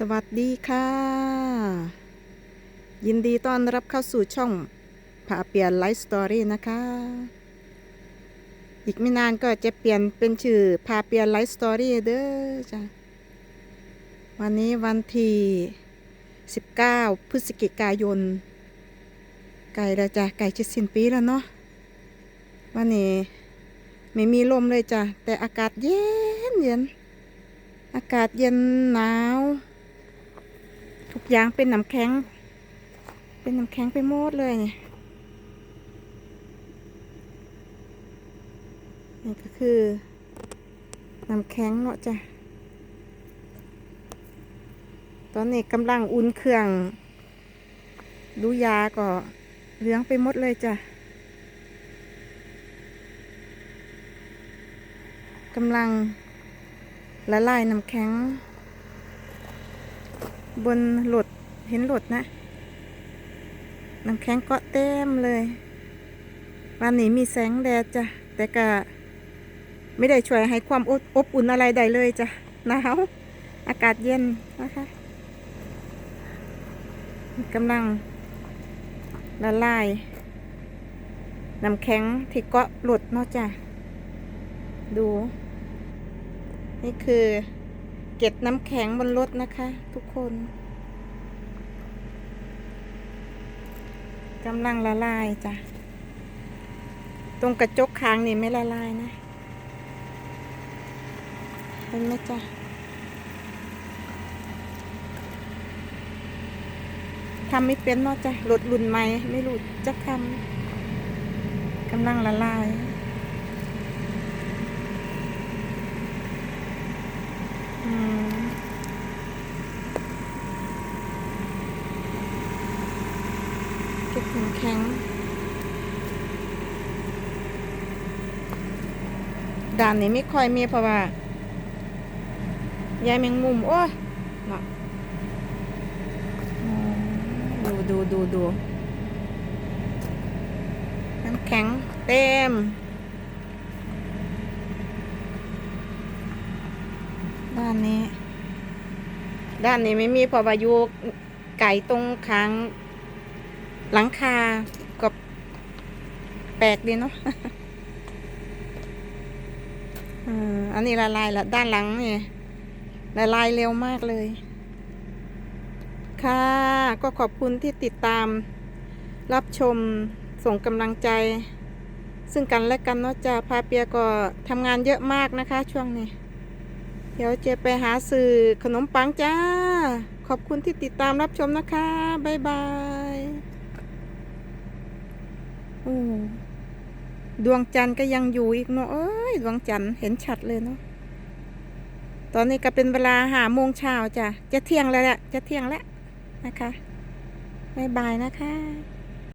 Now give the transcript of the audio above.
สวัสดีค่ะ ยินดีต้อนรับเข้าสู่ช่องผาเปลี่ยนไลฟ์สตอรี่นะคะ อีกไม่นานก็จะเปลี่ยนเป็นชื่อพาเปลี่ยนไลฟ์สตอรี่เด้อจ้ะวันนี้วันที่ 19 พฤศจิกายน ไก่แล้วจ้ะไก่จะสิ้นปีแล้วเนาะวันนี้ไม่มีลมเลยจ้ะแต่อากาศเย็นเย็นอากาศเย็นหนาว ยางเป็นน้ำแข็ง เป็นน้ำแข็งไปหมดเลยนี่นี่ก็คือน้ำแข็งเนาะจ้ะ ตอนนี้กำลังอุ่นเครื่องดูยาก็เหลืองไปหมดเลยจ้ะกำลังละลายน้ำแข็ง บนหลดเห็นหลดนะน้ำแข็งเกาะเต็มเลย วันนี้มีแสงแดดจ้ะ แต่ก็ไม่ได้ช่วยให้ความอบอบอุ่นอะไรใดเลยจ้ะหนาวอากาศเย็นนะคะกำลังละลายน้ำแข็งที่เกาะหลดเนาะจ้ะ ดู นี่คือ เก็บน้ำแข็งบนรถนะคะ ทุกคนกำลังละลายจ้ะ ตรงกระจกค้างนี่ไม่ละลายนะ เห็นไหมจ้ะทำไม่เป็นเนอกจ้ะรถรุ่นใหม่ไม่รู้จะทำกำลังละลาย อืมเก็บ น้ำแข็ง ด่านนี้ไม่ค่อยมีเพราะว่ายายแมงมุม โอ้ยเนาะดูดูดูดูน้ำแข็งเต็มด้านนี้ ด้านนี้ไม่มีเพราะว่ายูไก่ตรงค้าง หลังคากับแปลกดีเนาะอออันนี้ละลายละด้านหลังนี่ละลายเร็วมากเลย ค่ะ ก็ขอบคุณที่ติดตาม รับชมส่งกำลังใจ ซึ่งกันและกันเนาะจะพาเปียก็ทำงานเยอะมากนะคะ ช่วงนี้ เดี๋ยวเจไปหาสื่อขนมปังจ้า ขอบคุณที่ติดตามรับชมนะคะ บ๊ายบาย อดวงจันทร์ก็ยังอยู่อีกเนาะเอ้ยดวงจันทร์เห็นชัดเลยเนาะตอนนี้ก็เป็นเวลาหาโมงเช้าจ้ะจะเที่ยงแล้วแหละจะเที่ยงแล้วนะคะบ๊ายบายนะคะ